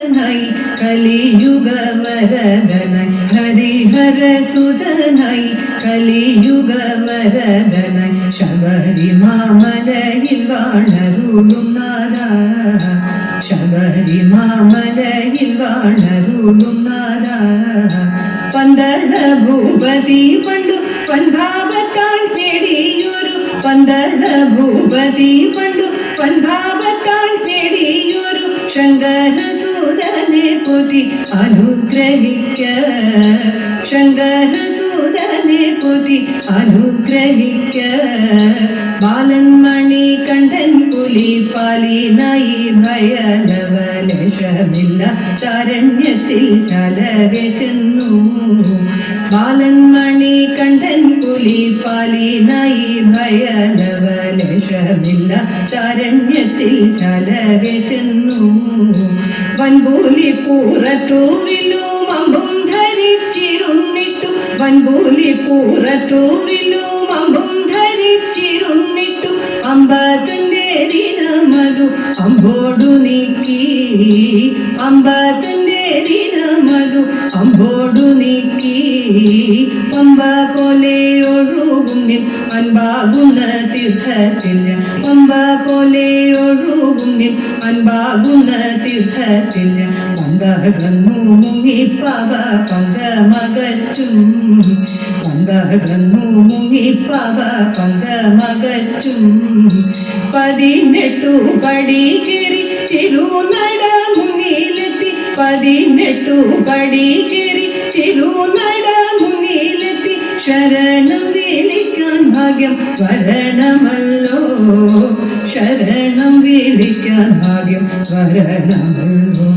ായി കലിയുഗ വരദനായി ഹരിഹര സുതനായി കലിയുഗ വരദനായി ശബരിമാമലയിൽ വാണരുളും നാദ ശബരിമാമലയിൽ വാണരുളും നാദ പന്തള ഭൂപതി പണ്ടു പന്താപത്താൽ നേടിയൊരു പന്തള ഭൂപതി പണ്ടു പന്താപത്താൽ നേടിയൊരു ശങ്കരസൂരനെ പോറ്റി അനുഗ്രഹിക്ക. ശങ്കരസൂരനെ പുതി അനുഗ്രഹിക്ക. ബാലൻ കണ്ടൻ കണ്ഠൻ പുലി പാലിനായി ഭയലവലശമില്ല താരണ്യത്തിൽ ചലരെ ചെന്നു. ബാലൻ മണി കണ്ഠൻ പുലി പാലിനായി ഭയലവലശമില്ല താരണ്യത്തിൽ ചലരെ ചെന്നു. വൻപൂലി പൂറത്തൂവിലും അമ്പും ധരിച്ചിരുന്നിട്ടു. വൻപൂലി പൂറത്തൂവിലും അമ്പും ധരിച്ചിരുന്നിട്ടു. അമ്പതിന്റെ ദിനമതു അമ്പോടു നീക്കി. അമ്പതിന്റെ ദിനമതു അമ്പോടു നീക്കി. പമ്പ പോലെ ഒഴുകുന്നിൽ അൻപാകുന്ന തീർത്ഥത്തിൽ. പമ്പ പോലെ ഒഴുകുന്നിൽ അൻപാകുന്ന തീർത്ഥത്തിൽ. പങ്കകന്നു മുങ്ങിപ്പവ പങ്ക മകച്ചും പങ്കകന്നു മുങ്ങിപ്പവ പങ്ക മകച്ചും പതിനെട്ടു പടി കയറി തിരുനട പതിനെട്ടു പടി കയറി തിരുനട മുന്നിലെത്തി ശരണം വിളിക്കാൻ ഭാഗ്യം വരണമല്ലോ. ശരണം വിളിക്കാൻ ഭാഗ്യം വരണമല്ലോ.